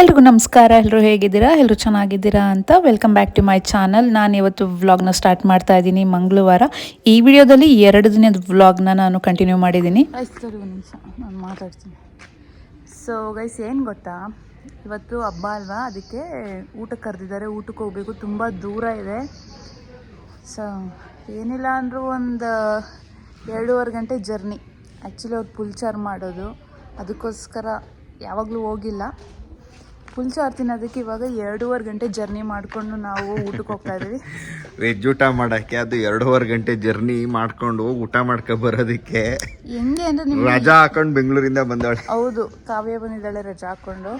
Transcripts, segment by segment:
ಎಲ್ರಿಗೂ ನಮಸ್ಕಾರ ಎಲ್ಲರೂ ಹೇಗಿದ್ದೀರಾ? ಎಲ್ಲರೂ ಚೆನ್ನಾಗಿದ್ದೀರಾ ಅಂತ welcome back to my channel ನಾನು ಇವತ್ತು ವ್ಲಾಗ್ನ ಸ್ಟಾರ್ಟ್ ಮಾಡ್ತಾ ಇದ್ದೀನಿ ಮಂಗಳವಾರ. ಈ ವಿಡಿಯೋದಲ್ಲಿ ಎರಡು ದಿನದ ವ್ಲಾಗ್ನ ನಾನು ಕಂಟಿನ್ಯೂ ಮಾಡಿದ್ದೀನಿ. ನಾನು ಮಾತಾಡ್ತೀನಿ. ಸೊ ಗೈಸ್ ಏನು ಗೊತ್ತಾ? ಇವತ್ತು ಹಬ್ಬ ಅಲ್ವಾ? ಅದಕ್ಕೆ ಊಟಕ್ಕೆ ಕರೆದಿದ್ದಾರೆ. ಊಟಕ್ಕೆ ಹೋಗಬೇಕು. ತುಂಬ ದೂರ ಇದೆ. ಸೊ ಏನಿಲ್ಲ ಅಂದರೂ ಒಂದು ಎರಡೂವರೆ ಗಂಟೆ ಜರ್ನಿ ಆ್ಯಕ್ಚುಲಿ ಅವ್ರು ಪುಲ್ಚಾರ್ ಮಾಡೋದು. ಅದಕ್ಕೋಸ್ಕರ ಯಾವಾಗಲೂ ಹೋಗಿಲ್ಲ. ಪುಲ್ಚಾರ್ ತಿನ್ನೋದಕ್ಕೆ ಇವಾಗ ಎರಡೂವರೆ ಗಂಟೆ ಜರ್ನಿ ಮಾಡಿಕೊಂಡು ನಾವು ಊಟಕ್ಕೆ ಹೋಗ್ತಾ ಇದ್ದೀವಿ. ವೆಜ್ ಊಟ ಮಾಡಕ್ಕೆ ಅದು ಎರಡೂವರೆ ಗಂಟೆ ಜರ್ನಿ ಮಾಡ್ಕೊಂಡು ಹೋಗಿ ಊಟ ಮಾಡ್ಕೊ ಬರೋದಕ್ಕೆ. ಹೆಂಗೆ ಅಂದರೆ ನಿಮ್ಗೆ ರಜಾ ಹಾಕೊಂಡು ಬೆಂಗಳೂರಿಂದ ಬಂದವಳೆ. ಹೌದು ಕಾವ್ಯ ಬಂದಿದ್ದಾಳೆ ರಜಾ ಹಾಕೊಂಡು.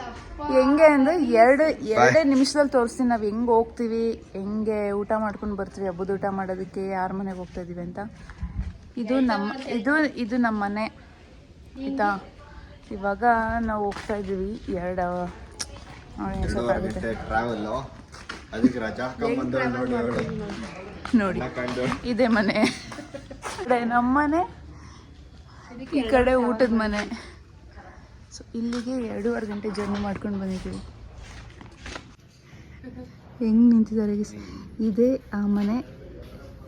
ಹೆಂಗೆ ಅಂದ್ರೆ ಎರಡು ಎರಡೇ ನಿಮಿಷದಲ್ಲಿ ತೋರಿಸ್ತೀನಿ ನಾವು ಹೆಂಗೆ ಹೋಗ್ತೀವಿ ಹೆಂಗೆ ಊಟ ಮಾಡ್ಕೊಂಡು ಬರ್ತೀವಿ ಹಬ್ಬದ ಊಟ ಮಾಡೋದಕ್ಕೆ ಯಾರ ಮನೆಗೆ ಹೋಗ್ತಾ ಇದೀವಿ ಅಂತ. ಇದು ನಮ್ಮ ಇದು ಇದು ನಮ್ಮ ಮನೆ. ಆಯಿತಾ? ಇವಾಗ ನಾವು ಹೋಗ್ತಾ ಇದ್ದೀವಿ ಎರಡು. ಟ್ರಾವೆಲ್ ಅದಕ್ಕೆ ರಜಾ ನೋಡಿ ಇದೇ ಮನೆ ಕಡೆ ನಮ್ಮ ಮನೆ ಈ ಕಡೆ ಊಟದ ಮನೆ ಸೊ ಇಲ್ಲಿಗೆ ಎರಡೂವರೆ ಗಂಟೆ ಜರ್ನಿ ಮಾಡ್ಕೊಂಡು ಬಂದಿದ್ದೀವಿ. ಹೆಂಗ್ ನಿಂತಿದ್ದಾರೆ? ಇದೇ ಆ ಮನೆ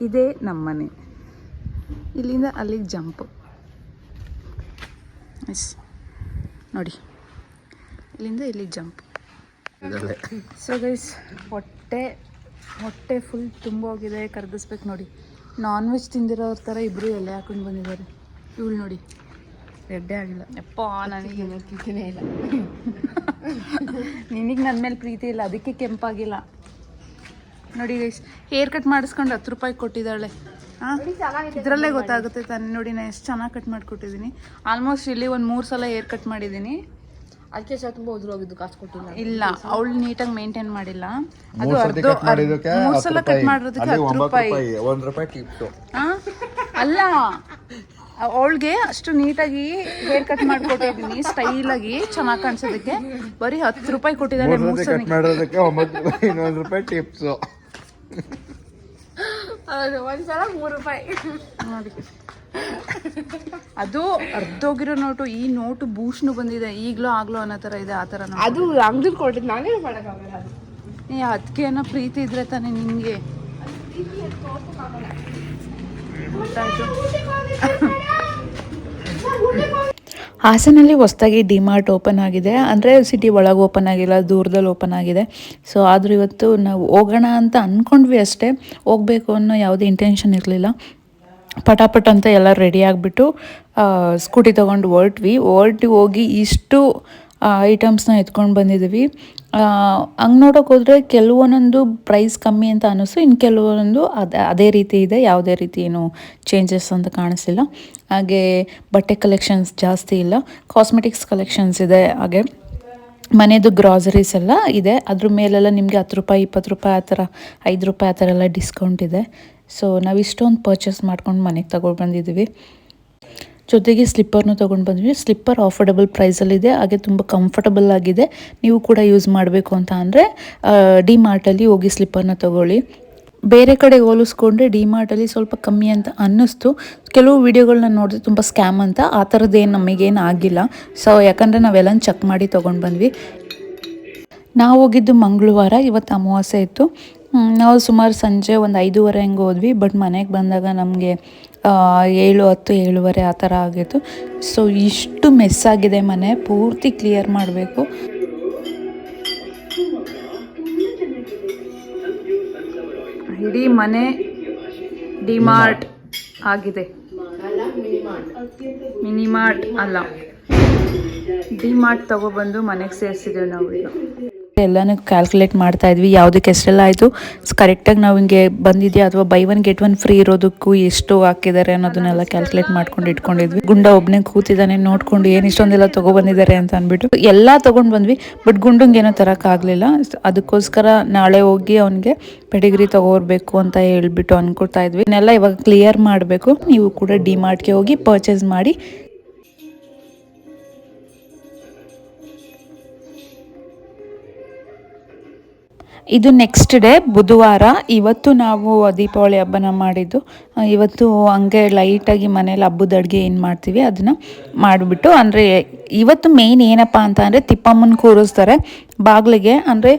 ಇದೇ ನಮ್ಮ ಮನೆ. ಇಲ್ಲಿಂದ ಅಲ್ಲಿಗೆ ಜಂಪ್. ಎಸ್ ನೋಡಿ. ಇಲ್ಲಿಂದ ಇಲ್ಲಿಗೆ ಜಂಪ್. ಸೊ ಗೈಸ್ ಹೊಟ್ಟೆ ಹೊಟ್ಟೆ ಫುಲ್ ತುಂಬ ಹೋಗಿದೆ ಕರ್ಗಿಸ್ಬೇಕು ನೋಡಿ. ನಾನ್ ವೆಜ್ ತಿಂದಿರೋರ ಥರ ಇಬ್ಬರು ಎಲೆ ಹಾಕೊಂಡು ಬಂದಿದ್ದಾರೆ. ಇವಳು ನೋಡಿ. ರೆಡ್ಡೆ ಆಗಿಲ್ಲ. ಯಪ್ಪ ನನಗೆ ಪ್ರೀತಿನೇ ಇಲ್ಲ. ನಿನಗೆ ನನ್ನ ಮೇಲೆ ಪ್ರೀತಿ ಇಲ್ಲ. ಅದಕ್ಕೆ ಕೆಂಪಾಗಿಲ್ಲ. ನೋಡಿ ಗೈಸ್ ಹೇರ್ ಕಟ್ ಮಾಡಿಸ್ಕೊಂಡು ಹತ್ತು ರೂಪಾಯಿ ಕೊಟ್ಟಿದ್ದಾಳೆ. ಹಾಂ? ಇದರಲ್ಲೇ ಗೊತ್ತಾಗುತ್ತೆ ತಾನೆ. ನೋಡಿ ನಾನು ಎಷ್ಟು ಚೆನ್ನಾಗಿ ಕಟ್ ಮಾಡಿಕೊಟ್ಟಿದ್ದೀನಿ ಆಲ್ಮೋಸ್ಟ್ ಇಲ್ಲಿ ಒಂದು ಮೂರು ಸಲ ಹೇರ್ ಕಟ್ ಮಾಡಿದ್ದೀನಿ ಅದಕ್ಕೆ ಸಹ ತುಂಬಾ ಉದುರೋಗಿದ್ದು ಕಾಸು ಕೊಟ್ಟಿಲ್ಲ. ಇಲ್ಲ ಅವಳು ನೀಟಾಗಿ ಮೇಂಟೈನ್ ಮಾಡಿಲ್ಲ. ಅದು ಅರ್ಧ ಮೂರ್ ಸಲ ಕಟ್. ಮಾಡಿರೋದಕ್ಕೆ ಅಲ್ಲಿ ಹತ್ತು ರೂಪಾಯಿ. ಒಂದ್ ರೂಪಾಯಿ ಟಿಪ್ಸು ಆ? ಅಲ್ಲ ಅವಳಿಗೆ ಅಷ್ಟು ನೀಟಾಗಿ ಹೇರ್ ಕಟ್ ಮಾಡ್ಕೊಟ್ಟಿದ್ದೀನಿ ಸ್ಟೈಲಾಗಿ ಚೆನ್ನಾಗಿ ಕಾಣಿಸೋದಕ್ಕೆ. ಬರೀ ಹತ್ತು ರೂಪಾಯಿ ಕೊಟ್ಟಿದ್ದಾರೆ ಮೂರ್ ಸಲ ಒಂಬತ್ತು ರೂಪಾಯಿ ಇನ್ನೊಂದು ರೂಪಾಯಿ ಟಿಪ್ಸು. ಹೌದು ಒಂದ್ಸಲ ಮೂರು ರೂಪಾಯಿ. ನೋಡಿ. ಅದು ಅರ್ಧೋಗಿರೋ ನೋಟು ಈ ನೋಟು ಭೂಷಣ ಬಂದಿದೆ ಈಗಲೂ ಆಗ್ಲೋ ಅನ್ನೋ ಥರ ಇದೆ ಆ ಥರ ಅದು ಅಂಗಡಿ ಕೊಟ್ಟಿದ್ದು ನಾನೇನು ಮಾಡೋಕ್ಕಾಗಲ್ಲ ಅದು. ಏ ಅದಕ್ಕೆ ಏನೋ ಪ್ರೀತಿ ಇದ್ರೆ ತಾನೇ ನಿಮಗೆ ಹಾಸನಲ್ಲಿ ಹೊಸ್ದಾಗಿ ಡಿಮಾರ್ಟ್ ಓಪನ್ ಆಗಿದೆ. ಅಂದರೆ ಸಿಟಿ ಒಳಗೆ ಓಪನ್ ಆಗಿಲ್ಲ ದೂರದಲ್ಲಿ ಓಪನ್ ಆಗಿದೆ. ಸೊ ಆದರೂ ಇವತ್ತು ನಾವು ಹೋಗೋಣ ಅಂತ ಅಂದ್ಕೊಂಡ್ವಿ ಅಷ್ಟೇ. ಹೋಗಬೇಕು ಅನ್ನೋ ಯಾವುದೇ ಇಂಟೆನ್ಷನ್ ಇರಲಿಲ್ಲ. ಪಟಾಪಟ್ ಅಂತ ಎಲ್ಲ ರೆಡಿ ಆಗಿಬಿಟ್ಟು ಸ್ಕೂಟಿ ತೊಗೊಂಡು ಹೊರಟ್ವಿ. ಹೊರಟು ಹೋಗಿ ಇಷ್ಟು ಐಟಮ್ಸ್ನ ಎತ್ಕೊಂಡು ಬಂದಿದ್ದೀವಿ ಹಂಗೆ ನೋಡೋಕೆ ಹೋದರೆ ಕೆಲವೊಂದೊಂದು ಪ್ರೈಸ್ ಕಮ್ಮಿ ಅಂತ ಅನ್ನಿಸ್ತು ಇನ್ನು ಕೆಲವೊಂದು ಅದೇ ಅದೇ ರೀತಿ ಇದೆ. ಯಾವುದೇ ರೀತಿ ಏನು ಚೇಂಜಸ್ ಅಂತ ಕಾಣಿಸ್ತಿಲ್ಲ ಹಾಗೆ ಬಟ್ಟೆ ಕಲೆಕ್ಷನ್ಸ್ ಜಾಸ್ತಿ ಇಲ್ಲ. ಕಾಸ್ಮೆಟಿಕ್ಸ್ ಕಲೆಕ್ಷನ್ಸ್ ಇದೆ ಹಾಗೆ. ಮನೆಯದು ಗ್ರಾಸರೀಸ್ ಎಲ್ಲ ಇದೆ. ಅದ್ರ ಮೇಲೆಲ್ಲ ನಿಮಗೆ ಹತ್ತು ರೂಪಾಯಿ, ಇಪ್ಪತ್ತು ರೂಪಾಯಿ ಆ ಥರ, ಐದು ರೂಪಾಯಿ ಆ ಥರ ಎಲ್ಲ ಡಿಸ್ಕೌಂಟ್ ಇದೆ. ಸೊ ನಾವು ಇಷ್ಟೊಂದು ಪರ್ಚೇಸ್ ಮಾಡ್ಕೊಂಡು ಮನೆಗೆ ತಗೊಂಡು ಬಂದಿದ್ದೀವಿ ಜೊತೆಗೆ ಸ್ಲಿಪ್ಪರ್ನು ತೊಗೊಂಡು ಬಂದ್ವಿ. ಸ್ಲಿಪ್ಪರ್ ಆಫರ್ಡಬಲ್ ಪ್ರೈಸಲ್ಲಿದೆ ಹಾಗೆ ತುಂಬ ಕಂಫರ್ಟಬಲ್ ಆಗಿದೆ. ನೀವು ಕೂಡ ಯೂಸ್ ಮಾಡಬೇಕು ಅಂತ ಅಂದರೆ ಡಿ ಮಾರ್ಟಲ್ಲಿ ಹೋಗಿ ಸ್ಲಿಪ್ಪರ್ನ ತಗೊಳ್ಳಿ. ಬೇರೆ ಕಡೆ ಹೋಲಿಸ್ಕೊಂಡ್ರೆ ಡಿಮಾರ್ಟಲ್ಲಿ ಸ್ವಲ್ಪ ಕಮ್ಮಿ ಅಂತ ಅನ್ನಿಸ್ತು. ಕೆಲವು ವೀಡಿಯೋಗಳನ್ನ ನೋಡಿದ್ರೆ ತುಂಬ ಸ್ಕ್ಯಾಮ್ ಅಂತ. ಆ ಥರದ್ದೇನು ನಮಗೇನು ಆಗಿಲ್ಲ. ಸೊ ಯಾಕಂದರೆ ನಾವೆಲ್ಲ ಚೆಕ್ ಮಾಡಿ ತೊಗೊಂಡು ಬಂದ್ವಿ. ನಾವು ಹೋಗಿದ್ದು ಮಂಗಳವಾರ. ಇವತ್ತು ಅಮಾವಾಸ್ಯೆ ಇತ್ತು. ನಾವು ಸುಮಾರು ಸಂಜೆ ಒಂದು ಐದೂವರೆ ಹಂಗೆ ಹೋದ್ವಿ. ಬಟ್ ಮನೆಗೆ ಬಂದಾಗ ನಮಗೆ ಏಳು ಹತ್ತು, ಏಳುವರೆ ಆ ಥರ ಆಗಿತ್ತು. ಸೊ ಇಷ್ಟು ಮೆಸ್ ಆಗಿದೆ ಮನೆ. ಪೂರ್ತಿ ಕ್ಲಿಯರ್ ಮಾಡಬೇಕು. ಇಡೀ ಮನೆ ಡಿಮಾರ್ಟ್ ಆಗಿದೆ. ಮಿನಿಮಾರ್ಟ್ ಅಲ್ಲ. ಡಿಮಾರ್ಟ್ ತಗೊಬಂದು ಮನೆಗೆ ಸೇರಿಸಿದ್ದೇವೆ ನಾವು ಈಗ ಎಲ್ಲನೂ ಕ್ಯಾಲ್ಕುಲೇಟ್ ಮಾಡ್ತಾ ಇದ್ವಿ. ಯಾವುದಕ್ಕೆ ಎಷ್ಟೆಲ್ಲ ಆಯಿತು. ಕರೆಕ್ಟಾಗಿ ನಾವು ಹಿಂಗೆ ಬಂದಿದ್ಯಾ? ಅಥವಾ buy one get one free ಇರೋದಕ್ಕೂ ಎಷ್ಟು ಹಾಕಿದ್ದಾರೆ ಅನ್ನೋದನ್ನೆಲ್ಲ ಕ್ಯಾಲ್ಕುಲೇಟ್ ಮಾಡ್ಕೊಂಡು ಇಟ್ಕೊಂಡಿದ್ವಿ. ಗುಂಡ ಒಬ್ಬನೇ ಕೂತಿದ್ದಾನೆ ನೋಡ್ಕೊಂಡು ಏನು ಇಷ್ಟೊಂದೆಲ್ಲ ತೊಗೊಬಂದಿದ್ದಾರೆ ಅಂತ ಅಂದ್ಬಿಟ್ಟು. ಎಲ್ಲ ತೊಗೊಂಡು ಬಂದ್ವಿ ಬಟ್ ಗುಂಡಂಗೆ ಏನೋ ತರೋಕ್ಕಾಗಲಿಲ್ಲ ಅದಕ್ಕೋಸ್ಕರ ನಾಳೆ ಹೋಗಿ ಅವನಿಗೆ ಪೆಡಿಗ್ರಿ ತಗೋರ್ಬೇಕು ಅಂತ ಹೇಳ್ಬಿಟ್ಟು ಅನ್ಕೊಳ್ತಾ ಇದ್ವಿ. ಇದನ್ನೆಲ್ಲ ಇವಾಗ ಕ್ಲಿಯರ್ ಮಾಡಬೇಕು. ನೀವು ಕೂಡ ಡಿ ಮಾರ್ಟ್ಗೆ ಹೋಗಿ ಪರ್ಚೇಸ್ ಮಾಡಿ. ಇದು ನೆಕ್ಸ್ಟ್ ಡೇ ಬುಧವಾರ. ಇವತ್ತು ನಾವು ದೀಪಾವಳಿ ಹಬ್ಬನ ಮಾಡಿದ್ದು. ಇವತ್ತು ಹಂಗೆ ಲೈಟಾಗಿ ಮನೇಲಿ ಹಬ್ಬದ ಅಡುಗೆ ಏನು ಮಾಡ್ತೀವಿ ಅದನ್ನು ಮಾಡಿಬಿಟ್ಟು, ಅಂದರೆ ಇವತ್ತು ಮೇಯ್ನ್ ಏನಪ್ಪ ಅಂತ ಅಂದರೆ ತಿಪ್ಪಮ್ಮನ ಕೂರಿಸ್ತಾರೆ. ಬಾಗಿಲಿಗೆ, ಅಂದರೆ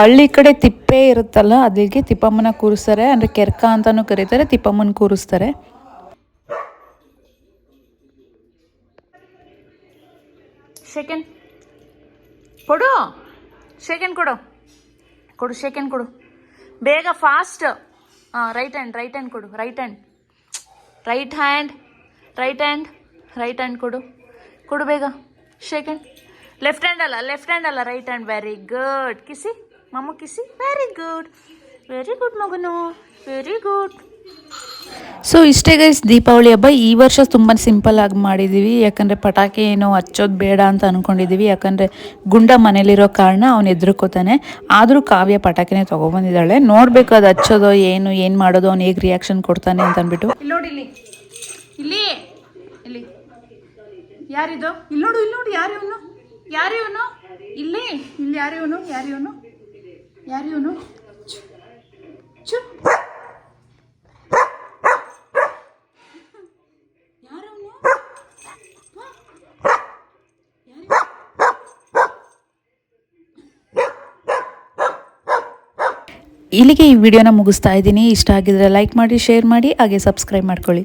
ಹಳ್ಳಿ ಕಡೆ ತಿಪ್ಪೆ ಇರುತ್ತಲ್ಲ, ಅದಕ್ಕೆ ತಿಪ್ಪಮ್ಮನ ಕೂರಿಸ್ತಾರೆ. ಅಂದರೆ ಕೆರ್ಕ ಅಂತಲೂ ಕರೀತಾರೆ, ತಿಪ್ಪಮ್ಮನ ಕೂರಿಸ್ತಾರೆ. ಸೆಕೆಂಡ್ ಕೊಡು. ಸೆಕೆಂಡ್ ಕೊಡು. ಕೊಡು ಶೇಕೆನ್ ಕೊಡು. ಬೇಗ ಫಾಸ್ಟ್ ಹಾಂ ರೈಟ್ ಹ್ಯಾಂಡ್ ರೈಟ್ ಹ್ಯಾಂಡ್ ಕೊಡು right hand right hand right hand right hand ಕೊಡು. ಕೊಡು ಬೇಗ ಶೇಕೆಂಡ್ ಲೆಫ್ಟ್ ಹ್ಯಾಂಡ್ ಅಲ್ಲ ಲೆಫ್ಟ್ ಹ್ಯಾಂಡ್ ಅಲ್ಲ ರೈಟ್ ಹ್ಯಾಂಡ್ ವೆರಿ ಗುಡ್ ಕಿಸಿ, ಮಮ್ಮ ಕಿಸಿ ವೆರಿ ಗುಡ್ ವೆರಿ ಗುಡ್ ಮಗನು ವೆರಿ ಗುಡ್ ಸೊ ಇಷ್ಟೇ ಗೈಸ್ ದೀಪಾವಳಿ ಹಬ್ಬ ಈ ವರ್ಷ ತುಂಬ ಸಿಂಪಲ್ ಆಗಿ ಮಾಡಿದ್ದೀವಿ ಯಾಕಂದರೆ ಪಟಾಕಿ ಏನು ಹಚ್ಚೋದು ಬೇಡ ಅಂತ ಅಂದ್ಕೊಂಡಿದ್ದೀವಿ ಯಾಕಂದರೆ ಗುಂಡ ಮನೇಲಿರೋ ಕಾರಣ ಅವ್ನು ಎದುರ್ಕೋತಾನೆ ಆದರೂ ಕಾವ್ಯ ಪಟಾಕಿನೇ ತೊಗೊಬಂದಿದ್ದಾಳೆ. ನೋಡಬೇಕು ಅದು ಹಚ್ಚೋದು ಏನು ಏನು ಮಾಡೋದು, ಅವ್ನು ಹೇಗೆ ರಿಯಾಕ್ಷನ್ ಕೊಡ್ತಾನೆ ಅಂತ ಅಂದ್ಬಿಟ್ಟು. ಇಲ್ಲಿ ಇಲ್ಲಿ. ಯಾರಿದು? ಇಲ್ಲಿ ನೋಡು ಇಲ್ಲಿ ನೋಡು, ಯಾರು ಇವನು? ಯಾರು ಇವನು? ಇಲ್ಲಿ. ಇಲ್ಲಿ ಯಾರು ಇವನು? ಯಾರು ಇವನು? ಯಾರು ಇವನು? ಇಲ್ಲಿಗೆ ಈ ವಿಡಿಯೋನ ಮುಗಿಸ್ತಾ ಇದ್ದೀನಿ. ಇಷ್ಟ ಆಗಿದ್ರೆ ಲೈಕ್ ಮಾಡಿ ಶೇರ್ ಮಾಡಿ ಹಾಗೆ ಸಬ್ಸ್ಕ್ರೈಬ್ ಮಾಡ್ಕೊಳ್ಳಿ.